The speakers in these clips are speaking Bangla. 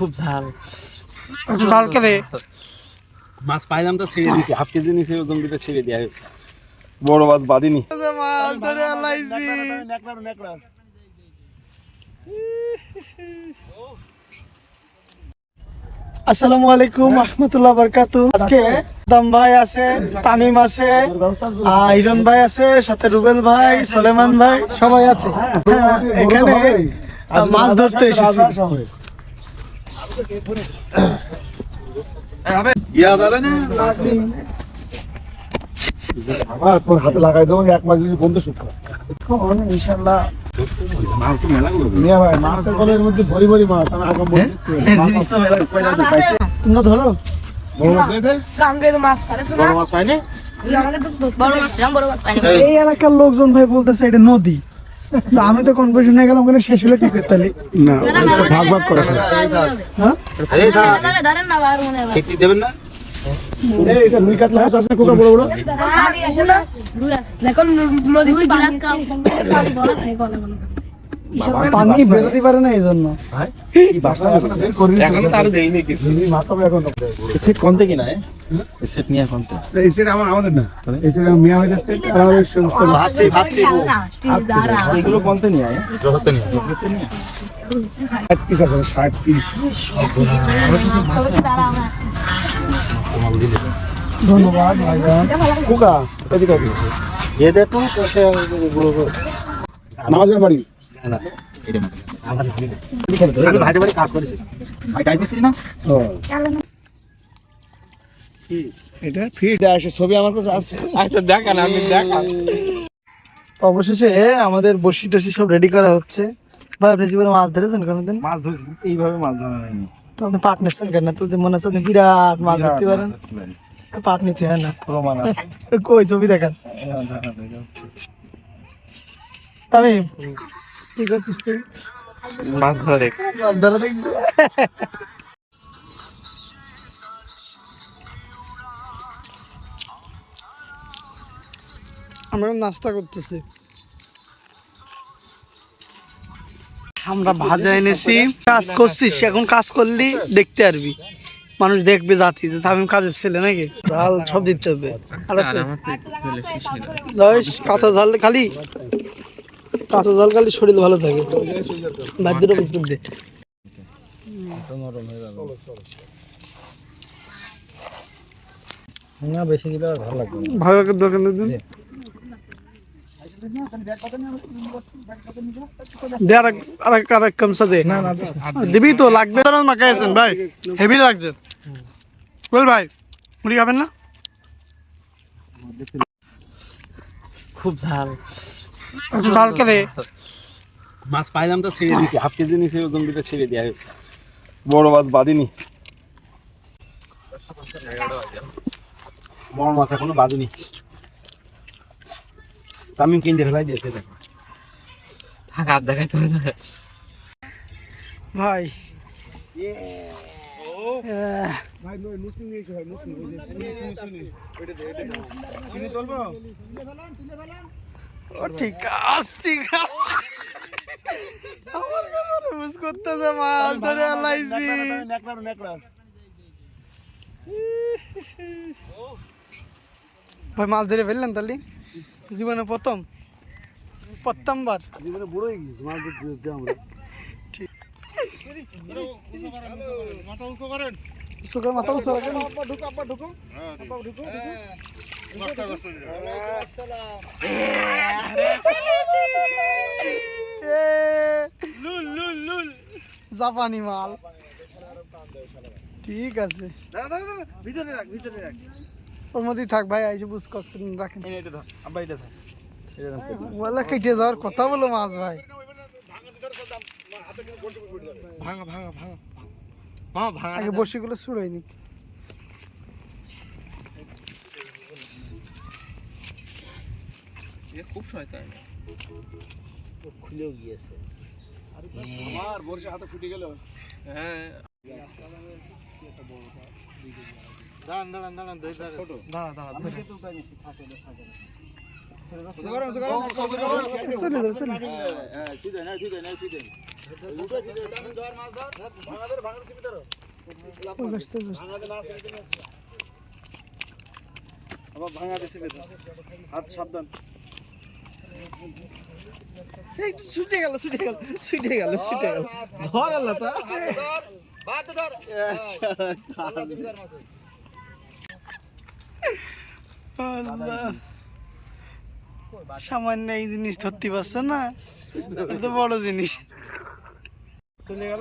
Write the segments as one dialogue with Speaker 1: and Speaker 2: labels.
Speaker 1: খুব ঝাল।
Speaker 2: ঝাল খেলে
Speaker 3: মাছ পাইলাম তো ছেড়ে দিতে। হাফ কেজি নিচে ওজন দিতে ছেড়ে দেওয়া বড় মাছ বাদিনি
Speaker 2: মাছ ধরে আলাইছি। আসসালামু আলাইকুম রহমতুল্লাহ বরকাতু। আজকে দাম ভাই আছে তামিম আছে হিরণ ভাই আছে সাথে রুবেল ভাই সলেমান ভাই সবাই আছে। হ্যাঁ, এখানে মাছ ধরতে এসেছি।
Speaker 4: হাতে লাগাই দেবো এক মাস যদি বন্ধু
Speaker 2: ইনশাল্লাহ? তোমরা ধরো। এই এলাকার লোকজন ভাই বলতেছে এটা নদী। তো আমি তো কনফিউশন হয়ে গেলাম ওখানে শেষ হলো কি করতে?
Speaker 4: না ভাগ ভাগ করে
Speaker 2: হ্যাঁ?
Speaker 5: মনে হয়।
Speaker 3: দেবেন না?
Speaker 5: দেখুন নদী গ্লাস
Speaker 2: পানি বেরোতে পারে না এই জন্য
Speaker 3: এখন তো আরও দেইনি কিছু
Speaker 4: মাথাবে এখন
Speaker 3: সেট কোনতে কিনা সেট নিয়ে? কোনতে
Speaker 4: এই সেটা আমার আমাদের না। এই সেটা মিয়া হয়ে যাচ্ছে আমাদের সমস্ত
Speaker 3: ভাবছি ভাবছি। এগুলো কোনতে নিয়ে? আয়
Speaker 4: ষাট পিস আছে ষাট পিস
Speaker 2: ধন্যবাদ
Speaker 4: এদিকে নামাজের বাড়ি।
Speaker 2: এটা ফিট আসে ছবি আমার কাছে আছে।
Speaker 3: আচ্ছা দেখান আপনি দেখান।
Speaker 2: অবশেষে আমাদের বসি টসি সব রেডি করা হচ্ছে। ভাই আপনি জীবনে মাছ ধরেছেন কোনোদিন?
Speaker 3: মাছ ধরছি এইভাবে মাছ ধরা হয়নি।
Speaker 2: তো আপনি পাট নিচ্ছেন কেন? তো মনে হচ্ছে আপনি বিরাট মাছ ধরতে পারেন। পাট নিতে হয় না।
Speaker 3: প্রমাণ
Speaker 2: কই ছবি দেখান। আমি কি করছিস তুই
Speaker 3: মাছ ধরা দেখছি।
Speaker 2: মাছ ধরা দেখছি। আমরা নাস্তা করতেছি। আমরা ভাজা এনেছি কাজ করছিস এখন কাজ করলি দেখতে পারবি। মানুষ দেখবে জাতি যে আমি কাজের ছেলে নাকি? ঝাল সব দিতে হবে। আর আছে? কাঁচা ঝাল খালি? কাঁচা ঝাল খালি শরীর ভালো থাকে। বাদ্যটা বিস্কুট দে।
Speaker 3: না বেশি দিলে আর ভালো লাগবে
Speaker 2: ভালো করে দোকান দিন। দে। আর এক- আর এক- আর এক কামসা দে দিবি তো লাগবে মাখাইছেন ভাই। হেভি লাগছে। বল ভাই মুড়ি খাবেন না?
Speaker 1: খুব ঝাল।
Speaker 2: ঝাল খেলে
Speaker 3: মাছ পাইলাম তো ছেড়ে দিতে। হাফ কেজি নিচে ওজন দিতে ছেড়ে দেওয়া বড় মাছ বাদিনি বড় মাছ এখনও বাদিনি আমি কিনতে ফেলাই দিয়েছে দেখো।
Speaker 1: থাকা দেখাইতে হবে না।
Speaker 2: ভাই। ও ঠিক আছে ঠিক আছে। আমার কাছে বুঝ করতেছে মাছ ধরে আলাইছি। ভাই মাছ ধরে ফেললেন তাহলে? জীবনে প্রথম? প্রথমবার?
Speaker 4: জীবনে বুড়ো হয়ে গেছিস মাছ ধরতে আমরা।
Speaker 2: সুগার মাথা উঁচু রাখেন জাপানি মাল। ঠিক আছে।
Speaker 3: ভিতরে রাখ ভিতরে রাখ
Speaker 2: ওর মধ্যেই থাক ভাই আইসে বুঝ করছেন রাখেন। বলে কেটে যাওয়ার কথা বলো মাছ ভাই।
Speaker 3: ভাঙা ভাঙা ভাঙা। ভাঙা
Speaker 2: আগে বসিগুলো ছুড়োয়নি
Speaker 3: খুব শয়তান।
Speaker 1: খুলেও গিয়েছে।
Speaker 4: আমার বর্ষে হাতে ফুটে গেল।
Speaker 3: হ্যাঁ।
Speaker 4: দাঁড়ান দাঁড়ান দাঁড়ান ছোট।
Speaker 3: দাঁড়া দাঁড়া
Speaker 2: ওই
Speaker 3: আবার ভাঙা দেশে হাত সাবধান।
Speaker 2: সামান্য এই জিনিস ধরতে পারছ না? তো বড় জিনিস।
Speaker 3: চলে গেল।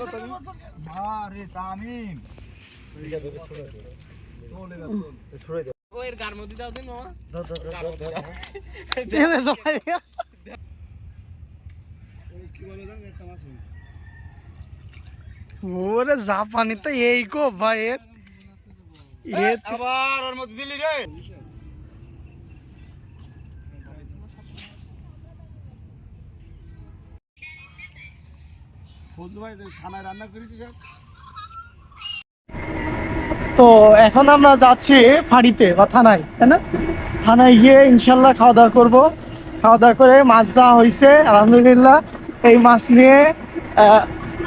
Speaker 1: ওর গার মধ্যে দাও দিন মামা।
Speaker 2: দিয়ে দে সবাই। ওরে জাপানি তো এই কো ভাই এর
Speaker 3: আবার ওর মধ্যে দিলি রে। ফজলু ভাই থানায় রান্না করেছিস?
Speaker 2: তো এখন আমরা যাচ্ছি ফাঁড়িতে বা থানায়, তাই না? থানায় গিয়ে ইনশাল্লাহ খাওয়া দাওয়া করব। খাওয়া দাওয়া করে মাছ যা হয়েছে, আলহামদুলিল্লাহ, এই মাছ নিয়ে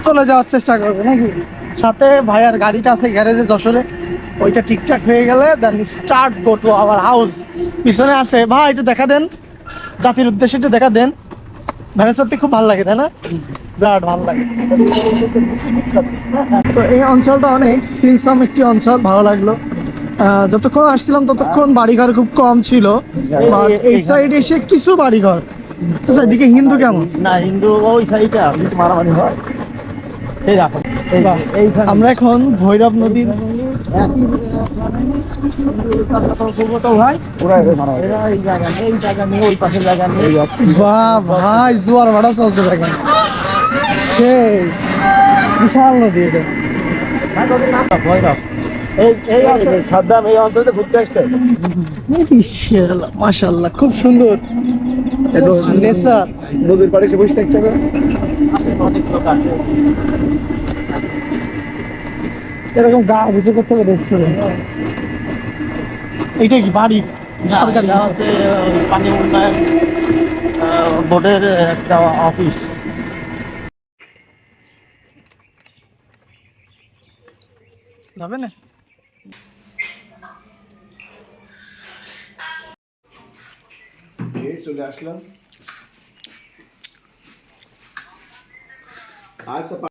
Speaker 2: চলে যাওয়ার চেষ্টা করব, নাকি? সাথে ভাইয়ার গাড়িটা আছে গ্যারেজে যশোরে। ওইটা ঠিকঠাক হয়ে গেলে then start go to our house পিছনে আছে, ভাই, একটু দেখা দেন। জাতির উদ্দেশ্যে একটু দেখা দেন। ভ্যানে সত্যি খুব ভালো লাগে তাই না? বিরাট ভালো লাগে। তো এই অঞ্চলটা অনেক সিমসাম একটি অঞ্চল ভালো লাগল। যতক্ষণ আসছিলাম ততক্ষণ বাড়িঘর খুব কম ছিল। এই সাইডে এসে কিছু বাড়িঘর। তো এদিকে হিন্দু কেমন?
Speaker 3: না হিন্দু ওই সাইডটা মারামারি হয়।
Speaker 2: আমরা এখন ভৈরব নদীর
Speaker 3: ভাই
Speaker 2: জোয়ার ভাড়া চলছে দেখেন। সেই বিশাল নদী এটা।
Speaker 3: ভৈরব এই এই সাদ্দাম এই অঞ্চলে ঘুরতে আসছে
Speaker 2: মাশাল্লাহ খুব সুন্দর। নেচার।
Speaker 3: নদীর পাড়ে বসে থাকতে হবে। অনেক লোক আছে।
Speaker 2: এরকম গা বুঝে করতে হবে রেস্টুরেন্ট এইটা কি বাড়ি? সরকারি?
Speaker 3: হচ্ছে পানি উন্নয়ন আহ, বোর্ডের একটা অফিস।
Speaker 2: যাবে না?
Speaker 6: চলে আসলাম। আচ্ছা